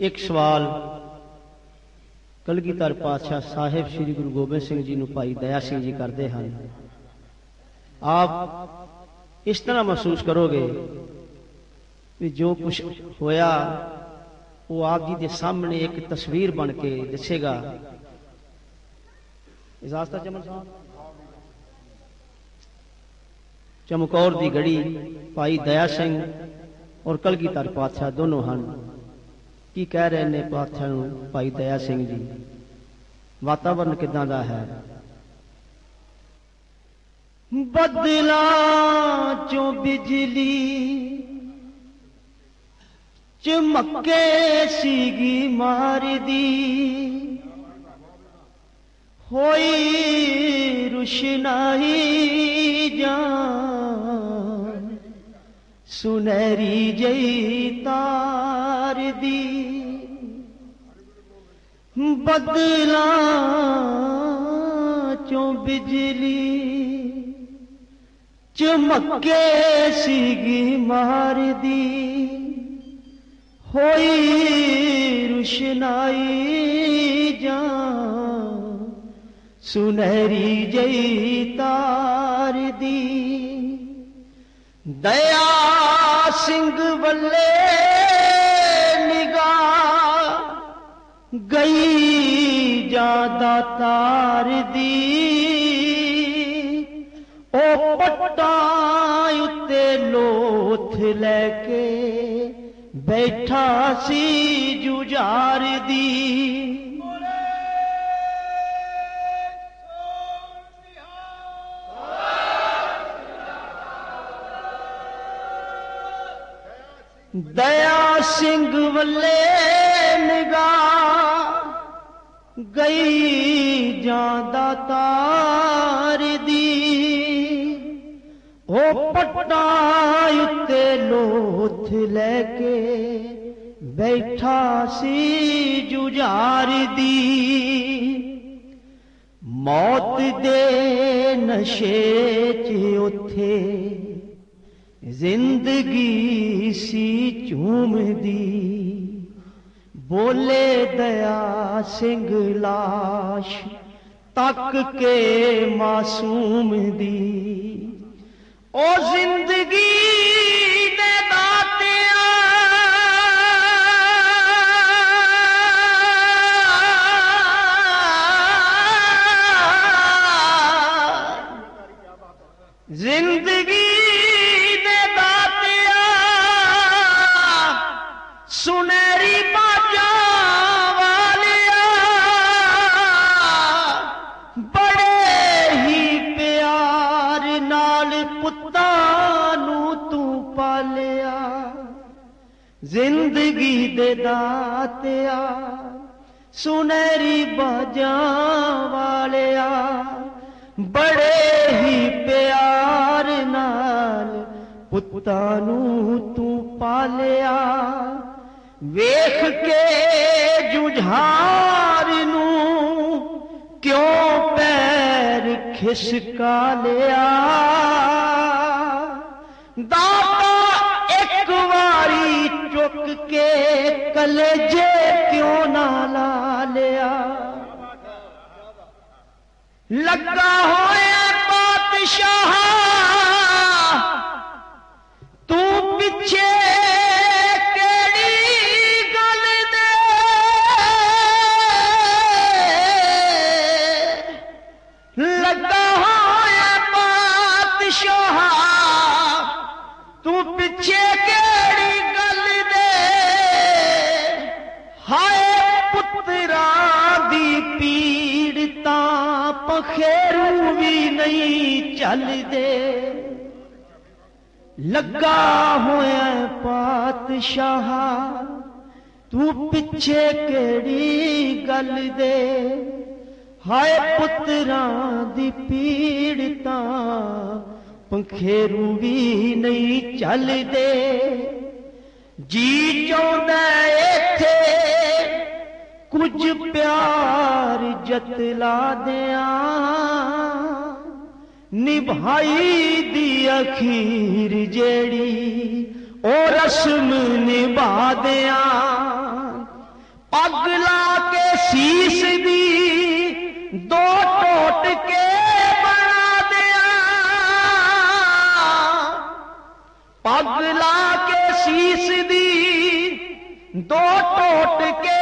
ਇੱਕ ਸਵਾਲ ਕਲਗੀਧਰ ਪਾਤਸ਼ਾਹ ਸਾਹਿਬ ਸ੍ਰੀ ਗੁਰੂ ਗੋਬਿੰਦ ਸਿੰਘ ਜੀ ਨੂੰ ਭਾਈ ਦਇਆ ਸਿੰਘ ਜੀ ਕਰਦੇ ਹਨ ਆਪ ਇਸ ਤਰ੍ਹਾਂ ਮਹਿਸੂਸ ਕਰੋਗੇ ਕਿ ਜੋ ਕੁਝ ਹੋਇਆ ਉਹ ਆਪ ਜੀ ਦੇ ਸਾਹਮਣੇ ਇੱਕ ਤਸਵੀਰ ਬਣ ਕੇ ਦਿਸੇਗਾ ਇਜਾਜ਼ਤ ਹੈ ਚਮਨ ਸਾਹਿਬ ਚਮਕੌਰ ਦੀ ਗੜੀ ਭਾਈ ਦਇਆ ਸਿੰਘ ਔਰ ਕਲਗੀਧਰ ਪਾਤਸ਼ਾਹ ਦੋਨੋਂ ਹਨ ਕੀ ਕਹਿ ਰਹੇ ਨੇ ਪਾਤਸ਼ਾਹ ਨੂੰ? ਭਾਈ ਦਇਆ ਸਿੰਘ ਜੀ, ਵਾਤਾਵਰਨ ਕਿਦਾਂ ਦਾ ਹੈ? ਬਦਲਾ ਚੋਂ ਬਿਜਲੀ ਚਮਕੇ ਸੀਗੀ ਮਾਰਦੀ। ਹੋਈ ਰੁਸ਼ਨਾਈ ਜਾਨ, ਸੁਨਹਿਰੀ ਜਈ ਤਾਰਦੀ। بدلا چوں بجلی چمکے سیگی مار دی۔ ہوئی روشنائی جان، سنہری جئی تار دی۔ دیا سنگھ بلے گئی جادہ تار دی۔ او پٹا اتے لوتھ لے کے بیٹھا سی جار دی۔ دیا سنگھ ولے نگاہ گئی جاندہ تار دی۔ او پٹا اتے لوتھ لے کے بیٹھا سی ججار دی۔ موت دے نشے چ زندگی سی چوم دی۔ بولے دیا سنگھ لاش تک کے معصوم دی۔ او زندگی داتیا سنہری بجان والیا بڑے ہی پیار نال پتانو تو پالیا ویخ کے ججھار نو کیوں پیر کھسکا لیا داتا کے کلجے کیوں نہ لا لیا؟ لگا ہویا بادشاہ دی پیڑتا پخیرو بھی نہیں چل دے لگا ہوا پاتشاہ تو پچھے کیڑی گل دے ہائے پتراں دی پیڑتا پنکھیرو بھی نہیں چل دے جی چاہتا ایتھے کچھ پیار جتلا دیا نبھائی دی اخیر جیڑی او رسم نبھا دیا پگ لا کے سیس دی دو ٹوٹ کے بنا دیا پگ لا کے سیس دی دو ٹوٹ کے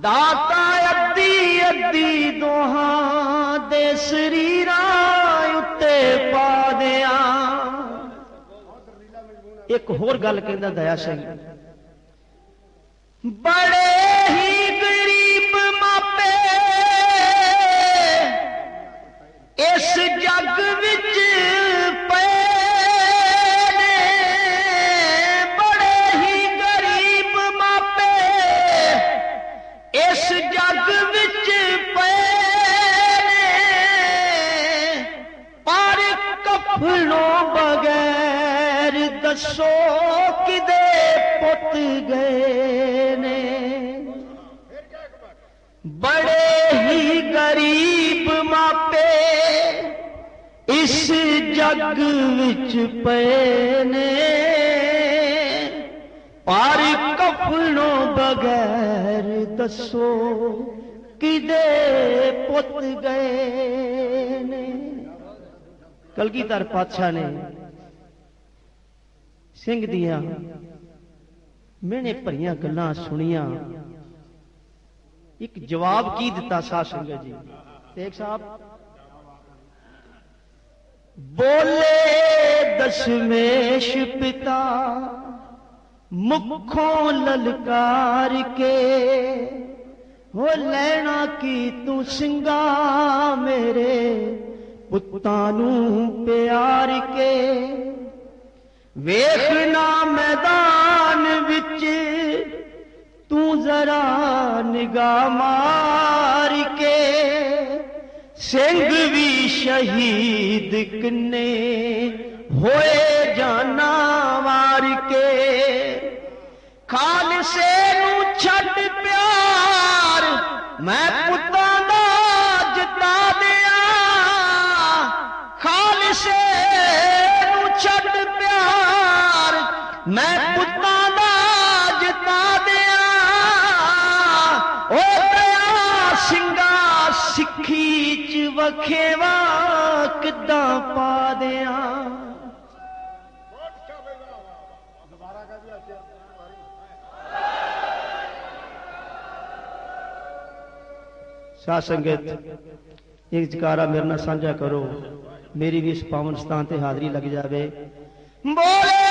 ਦਾਤਾ ਅੱਧੀ ਅੱਧੀ ਦੋਹਾਂ ਦੇ ਸਰੀਰਾਂ ਉੱਤੇ ਪਾ ਦਿਆਂ। ਇੱਕ ਹੋਰ ਗੱਲ ਕਹਿੰਦਾ ਦਇਆ ਸਿੰਘ, ਬੜੇ پھلوں بغیر دسو کدے پت گئے نے بڑے ہی غریب ماپے اس جگ وچ پے نے پار کفنوں بغیر دسو کدے پت گئے کلگیدھر پادشاہ نے سنگھ دیا میں نے پری گلا سنیا ایک جواب کی دتا سا سنگھ جی ایک صاحب بولے دشمیش پتا مکھوں للکار کے ہو لینا کی تو سنگا میرے پتانوں پیار کے۔ ویخنا میدان وچ تو ذرا نگاہ مار کے۔ سنگھ بھی شہید کنے ہوئے۔ وکھیوا کداں پا دیاں شاہ سنگت ایک جکارہ میرے نہ سانجا کرو میری بھی اس پاونستان تے حاضری لگ جاوے بولے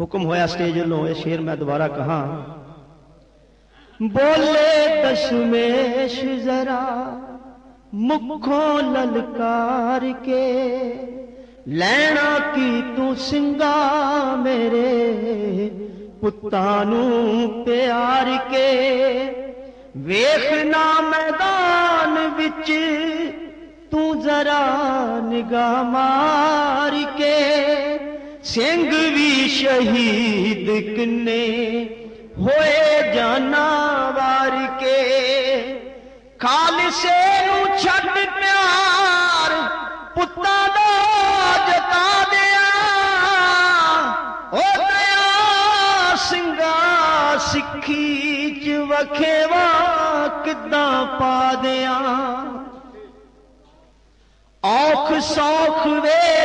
حکم ہویا سٹیج لو یہ شیر میں دوبارہ کہاں۔ بولے دشمیش ذرا مکھوں للکار کے، لینا کی تو سنگا میرے پتانو پیار کے۔ ویخنا میدان بچ تو ذرا نگاہ مار کے۔ ਸਿੰਘ ਵੀ ਸ਼ਹੀਦ ਕਿੰਨੇ ਹੋਏ ਜਾਨਾ ਵਾਰ ਕੇ ਖਾਲਸੇ ਨੂੰ ਛੱਡ ਪਿਆਰ ਪੁੱਤਾਂ ਦਾ ਜਤਾ ਦਿਆਂ ਓ ਦਇਆ ਸਿੰਘਾ ਸਿੱਖੀ ਚ ਵਖੇਵਾ ਕਿੱਦਾਂ ਪਾ ਦਿਆਂ ਔਖ ਸੌਖ ਵੇਲੇ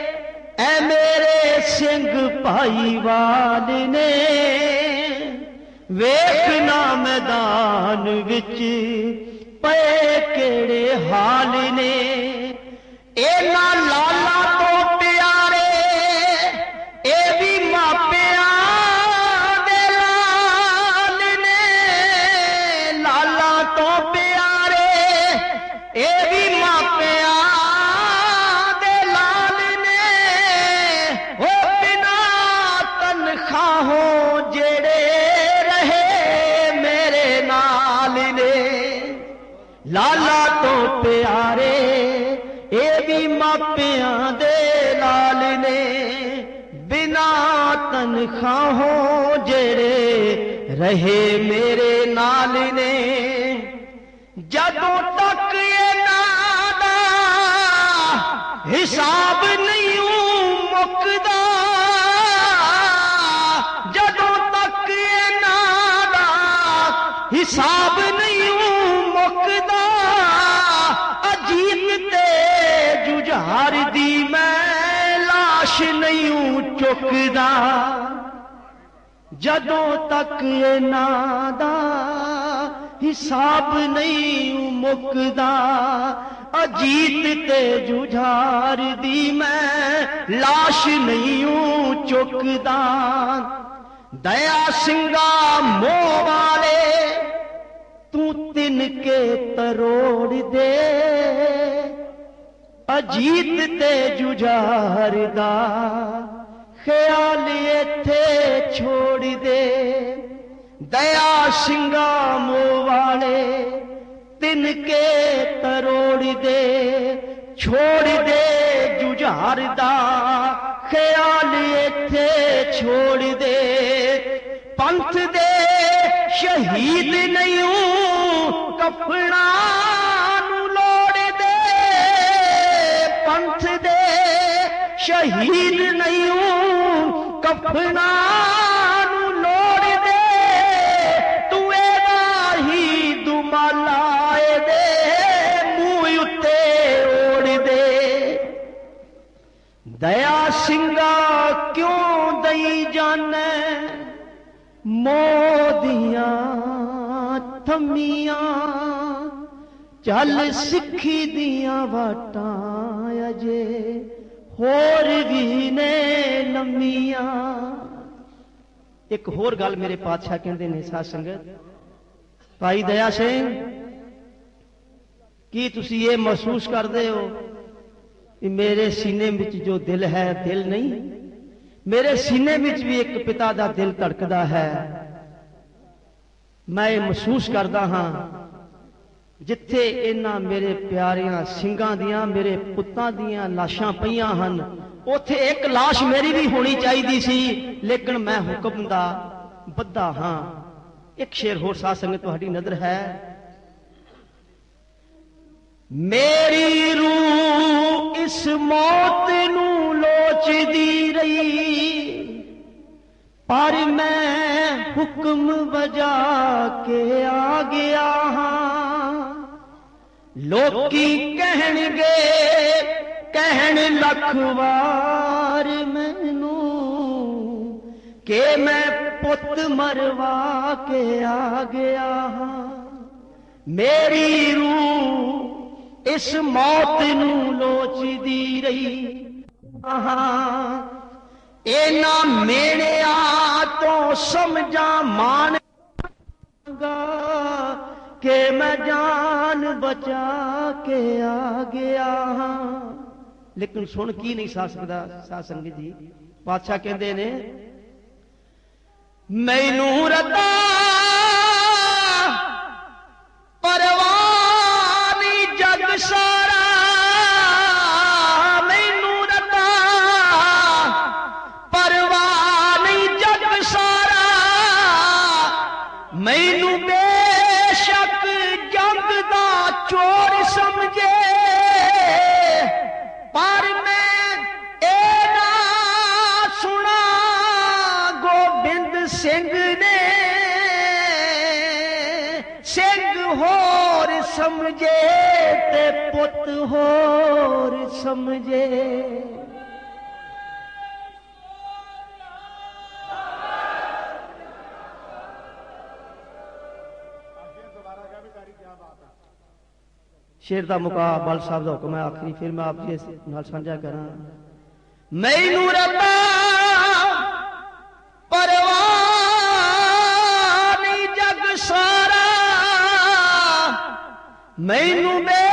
ਐ ਮੇਰੇ ਸਿੰਘ ਭਾਈਵਾਲ ਨੇ ਵੇਖਣਾ ਮੈਦਾਨ ਵਿੱਚ ਪਏ ਕਿਹੜੇ ਹਾਲ ਨੇ। ਮਾਪਿਆਂ ਦੇ ਲਾਲ ਨੇ ਬਿਨਾ ਤਨਖਾਹੋਂ ਜਿਹੜੇ ਰਹੇ ਮੇਰੇ ਨਾਲ ਨੇ ਜਦੋਂ ਤੱਕ ਇਹਨਾਂ ਦਾ ਹਿਸਾਬ ਨਹੀਂ ਮੁੱਕਦਾ ਜਦੋਂ ਤੱਕ ਇਹਨਾਂ ਦਾ ਹਿਸਾਬ ਨਹੀਂ یار دی میں لاش نہیں چکدا جدوں تک انہاں دا حساب نہیں مکدا اجیت تے جھجھار دی میں لاش نہیں چکدا دیا سنگا مو والے، تو تن کے تروڑ دے۔ اجیتتے ججاردہ خیال تھے چھوڑ دے۔ دیا شنگا موالے تن کے تروڑ دے۔ چھوڑ دے ججاردہ خیال تھے چھوڑ دے۔ پنتھ دے شہید نہیں کپڑا شہید نہیں ہوں کفنا دیا سنگا کیوں دئی جان مودیاں تھمیاں چل سکھی دیاں واٹاں اجے ਹੋਰ ਵੀ ਨੇ ਲੰਮੀਆਂ ਇੱਕ ਹੋਰ ਗੱਲ ਮੇਰੇ ਪਾਤਸ਼ਾਹ ਕਹਿੰਦੇ ਨੇ ਸਾਧ ਸੰਗਤ ਭਾਈ ਦਇਆ ਸਿੰਘ ਕੀ ਤੁਸੀਂ ਇਹ ਮਹਿਸੂਸ ਕਰਦੇ ਹੋ ਕਿ ਮੇਰੇ ਸੀਨੇ ਵਿੱਚ ਜੋ ਦਿਲ ਹੈ ਦਿਲ ਨਹੀਂ ਮੇਰੇ ਸੀਨੇ ਵਿੱਚ ਵੀ ਇੱਕ ਪਿਤਾ ਦਾ ਦਿਲ ਧੜਕਦਾ ਹੈ ਮੈਂ ਇਹ ਮਹਿਸੂਸ ਕਰਦਾ ਹਾਂ ਜਿੱਥੇ ਇਹਨਾਂ ਮੇਰੇ ਪਿਆਰਿਆਂ ਸਿੰਘਾਂ ਦੀਆਂ, ਮੇਰੇ ਪੁੱਤਾਂ ਦੀਆਂ ਲਾਸ਼ਾਂ ਪਈਆਂ ਹਨ, ਉੱਥੇ ਇੱਕ ਲਾਸ਼ ਮੇਰੀ ਵੀ ਹੋਣੀ ਚਾਹੀਦੀ ਸੀ, ਲੇਕਿਨ ਮੈਂ ਹੁਕਮ ਦਾ ਬੱਧਾ ਹਾਂ। ਇੱਕ ਸ਼ੇਰ ਹੋਰ ਸਾਧ ਸੰਗਤ ਤੁਹਾਡੀ ਨਜ਼ਰ ਹੈ। ਮੇਰੀ ਰੂਹ ਇਸ ਮੌਤ ਨੂੰ ਲੋਚਦੀ ਰਹੀ, ਪਰ ਮੈਂ ਹੁਕਮ ਵਜਾ ਕੇ ਆ ਗਿਆ ਹਾਂ। ਲੋਕੀ ਕਹਿਣਗੇ, ਕਹਿਣ ਲੱਖ ਵਾਰ ਮੈਨੂੰ ਕਿ ਮੈਂ ਪੁੱਤ ਮਰਵਾ ਕੇ ਆ ਗਿਆ ਹਾਂ। ਮੇਰੀ ਰੂਹ ਇਸ ਮੌਤ ਨੂੰ ਲੋਚਦੀ ਰਹੀ। ਆਹਾਂ, ਇਹਨਾਂ ਮੇਣਿਆ ਤੋਂ ਸਮਝਾ ਮਾਨ کہ میں جان بچا کے آ گیا ہاں۔ لیکن سن کی نہیں سا سکتا، سا سنگت جی۔ بادشاہ کہندے نے مینوں رتا پروانی جگ سا ਸਮਝੇ ਤੇ ਪੁੱਤ ਹੋਰ ਸਮਝੇ شیر دا مقا بال صاحب دا حکم ہے، آخری پھر میں آپ جی نال سانجا کراں۔ میں نور مینو بے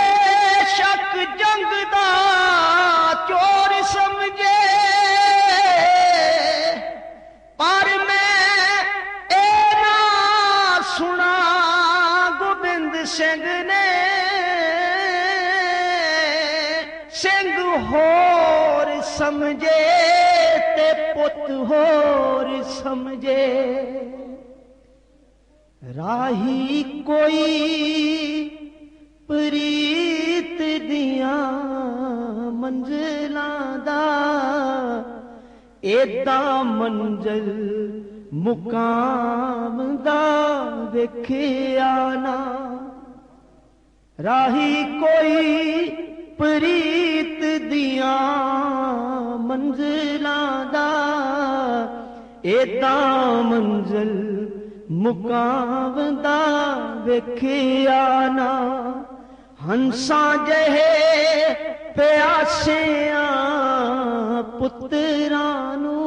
شک جنگ دا چور سمجھے۔ پر میں اے سنا گوبند سنگھ نے۔ سنگھ ہور سمجھے تے پت ہور سمجھے۔ راہی کوئی ਪ੍ਰੀਤ ਦੀਆਂ ਮੰਜ਼ਲਾਂ ਦਾ ਏਦਾਂ ਮੰਜ਼ਲ ਮੁਕਾਮ ਦਾ ਵੇਖਿਆ ਨਾ ਰਾਹੀ ਕੋਈ ਪ੍ਰੀਤ ਦੀਆਂ ਮੰਜ਼ਲਾਂ ਦਾ ਏਦਾਂ ਮੰਜ਼ਲ ਮੁਕਾਮ ਦਾ ਵੇਖਿਆ ਨਾ ہنسا جہے پیاسیا پترانو،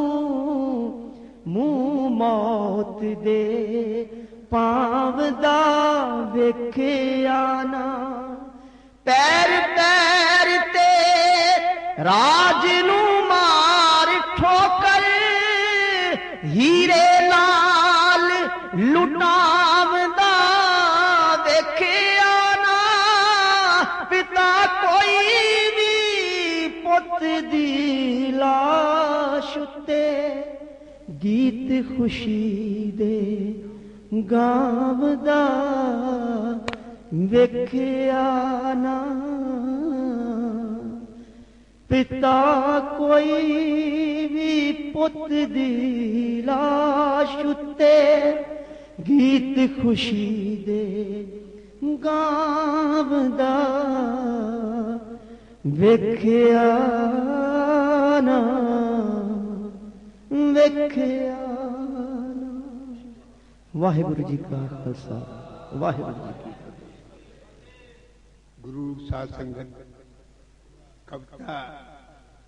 منہ موت دے پاودا ویک پیر پیر تے راج نو مار ٹھوکر، ہیرے ਖੁਸ਼ੀ ਦੇ ਗਾਵਦਾ ਵੇਖਿਆ ਨਾ। ਪਿਤਾ ਕੋਈ ਵੀ ਪੁੱਤ ਦੀ ਲਾਸ਼ ਉੱਤੇ ਗੀਤ ਖੁਸ਼ੀ ਦੇ ਗਾਵਦਾ ਵੇਖਿਆ ਨਾ। ਵੇਖਿਆ ਵਾਹਿਗੁਰੂ ਜੀ ਕਾ ਖਾਲਸਾ ਵਾਹਿਗੁਰੂ ਜੀ ਕੀ ਫਤਿਹ ਗੁਰੂ ਸਾਧ ਸੰਗਤ ਕਵਿਤਾ